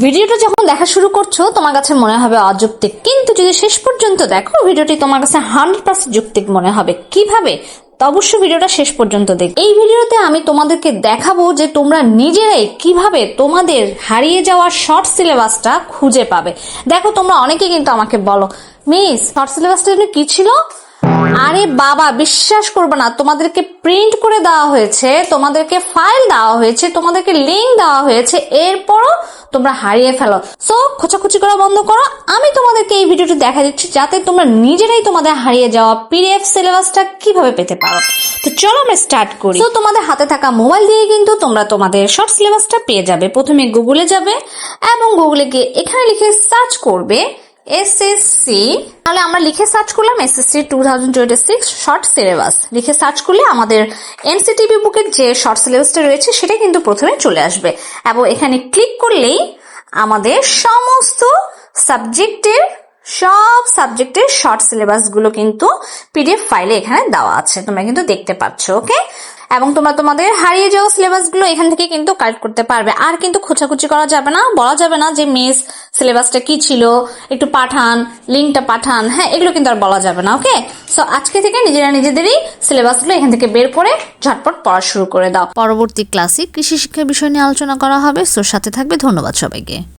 ভিডিওটা যখন দেখা শুরু করছ, তোমার কাছে মনে হবে অযৌক্তিক। কিন্তু যদি শেষ পর্যন্ত দেখো, ভিডিওটি তোমার কাছে হান্ড্রেড পার্সেন্ট যৌক্তিক মনে হবে। কীভাবে? অবশ্যই ভিডিওটা শেষ পর্যন্ত দেখ এই ভিডিওতে আমি তোমাদেরকে দেখাবো যে তোমরা নিজেরাই কীভাবে তোমাদের হারিয়ে যাওয়া শর্ট সিলেবাসটা খুঁজে পাবে। দেখো, তোমরা অনেকে কিন্তু আমাকে বলো, মিস শর্ট সিলেবাসটা কি ছিল? আরে বাবা, বিশ্বাস করবে না। তোমাদেরকে প্রিন্ট করে দেওয়া হয়েছে, তোমাদেরকে ফাইল দেওয়া হয়েছে, তোমাদেরকে লিঙ্ক দেওয়া হয়েছে। এরপরও তোমরা হারিয়ে ফেলো। সো খোঁচাখুচি করা বন্ধ করো। আমি তোমাদেরকে এই ভিডিওটি দেখা দিচ্ছি যাতে তোমরা নিজেরাই তোমাদের হারিয়ে যাওয়া পিডিএফ সিলেবাসটা কীভাবে পেতে পারো। তো চলো আমরা স্টার্ট করি। তো তোমাদের হাতে থাকা মোবাইল দিয়ে কিন্তু তোমরা তোমাদের শর্ট সিলেবাসটা পেয়ে যাবে। প্রথমে গুগলে যাবে এবং গুগলে গিয়ে এখানে লিখে সার্চ করবে এসএসসি তাহলে আমরা লিখে সার্চ করলাম SSC two thousand twenty six short syllabus লিখে সার্চ করলে আমাদের এনসিটিভি বুকের যে শর্ট সিলেবাসটা রয়েছে, সেটা কিন্তু প্রথমে চলে আসবে। এবং এখানে ক্লিক করলেই আমাদের সমস্ত সাবজেক্টের সব সাবজেক্টের শর্ট সিলেবাসগুলো কিন্তু পিডিএফ ফাইলে এখানে দেওয়া আছে। তোমরা কিন্তু দেখতে পাচ্ছ ওকে এবং তোমরা তোমাদের হারিয়ে যাওয়া সিলেবাসগুলো এখান থেকে কিন্তু কালেক্ট করতে পারবে। আর কিন্তু খোঁচাখুচি করা যাবে না, বলা যাবে না যে মিস সিলেবাসটা কি ছিল, একটু পাঠান লিঙ্কটা পাঠান হ্যাঁ এগুলো কিন্তু আর বলা যাবে না ওকে সো আজকে থেকে নিজেরা নিজেদেরই সিলেবাসগুলো এখান থেকে বের করে ঝটপট পড়া শুরু করে দাও। পরবর্তী ক্লাসে কৃষি শিক্ষা বিষয় নিয়ে আলোচনা করা হবে সো সাথে থাকবে, ধন্যবাদ সবাইকে।